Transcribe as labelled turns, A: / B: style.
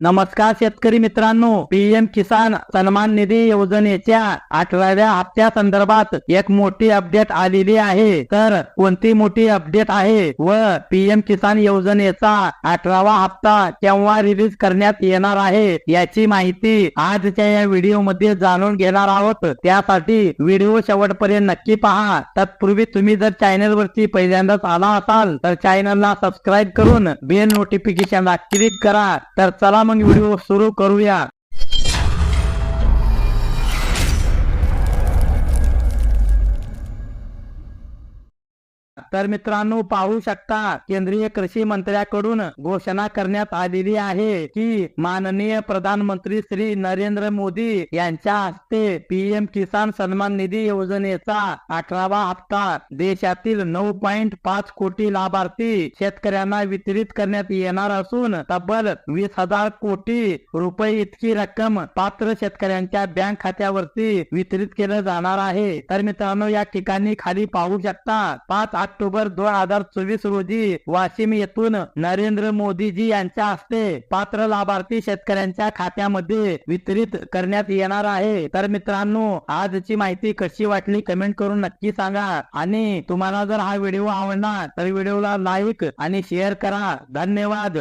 A: नमस्कार शेतकरी मित्रांनो पीएम किसान सन्मान निधी योजनेच्या अठराव्या हप्त्या संदर्भात एक मोठी अपडेट आलेली आहे. तर कोणती मोठी अपडेट आहे व पीएम किसान योजनेचा अठरावा हप्ता केव्हा रिलीज करण्यात येणार आहे याची माहिती आजच्या या व्हिडिओमध्ये जाणून घेणार आहोत. त्यासाठी व्हिडिओ शेवटपर्यंत नक्की पहा. तत्पूर्वी तुम्ही जर चॅनल वरती पहिल्यांदाच आला असाल तर चॅनलला सबस्क्राईब करून बेल नोटिफिकेशनला क्लिक करा. तर चला मग व्हिडिओ सुरू करूया. तर मित्रांनो पाहू शकता केंद्रीय कृषी मंत्र्याकडून घोषणा करण्यात आलेली आहे की माननीय प्रधानमंत्री श्री नरेंद्र मोदी यांच्या हस्ते पीएम किसान सन्मान निधी योजनेचा अठरावा हप्ता देशातील नऊ पॉइंट पाच कोटी लाभार्थी शेतकऱ्यांना वितरित करण्यात येणार असून तब्बल वीस हजार कोटी रुपये इतकी रक्कम पात्र शेतकऱ्यांच्या बँक खात्यावरती वितरित केलं जाणार आहे. तर मित्रांनो या ठिकाणी खाली पाहू शकता पाच ऑक्टोबर दोन हजार चोवीस रोजी वाशिम येथून नरेंद्र मोदीजी यांच्या हस्ते पात्र लाभार्थी शेतकऱ्यांच्या खात्यामध्ये वितरित करण्यात येणार आहे. तर मित्रांनो आजची माहिती कशी वाटली कमेंट करून नक्की सांगा. आणि तुम्हाला जर हा व्हिडिओ आवडला तर व्हिडिओला लाईक आणि शेअर करा. धन्यवाद.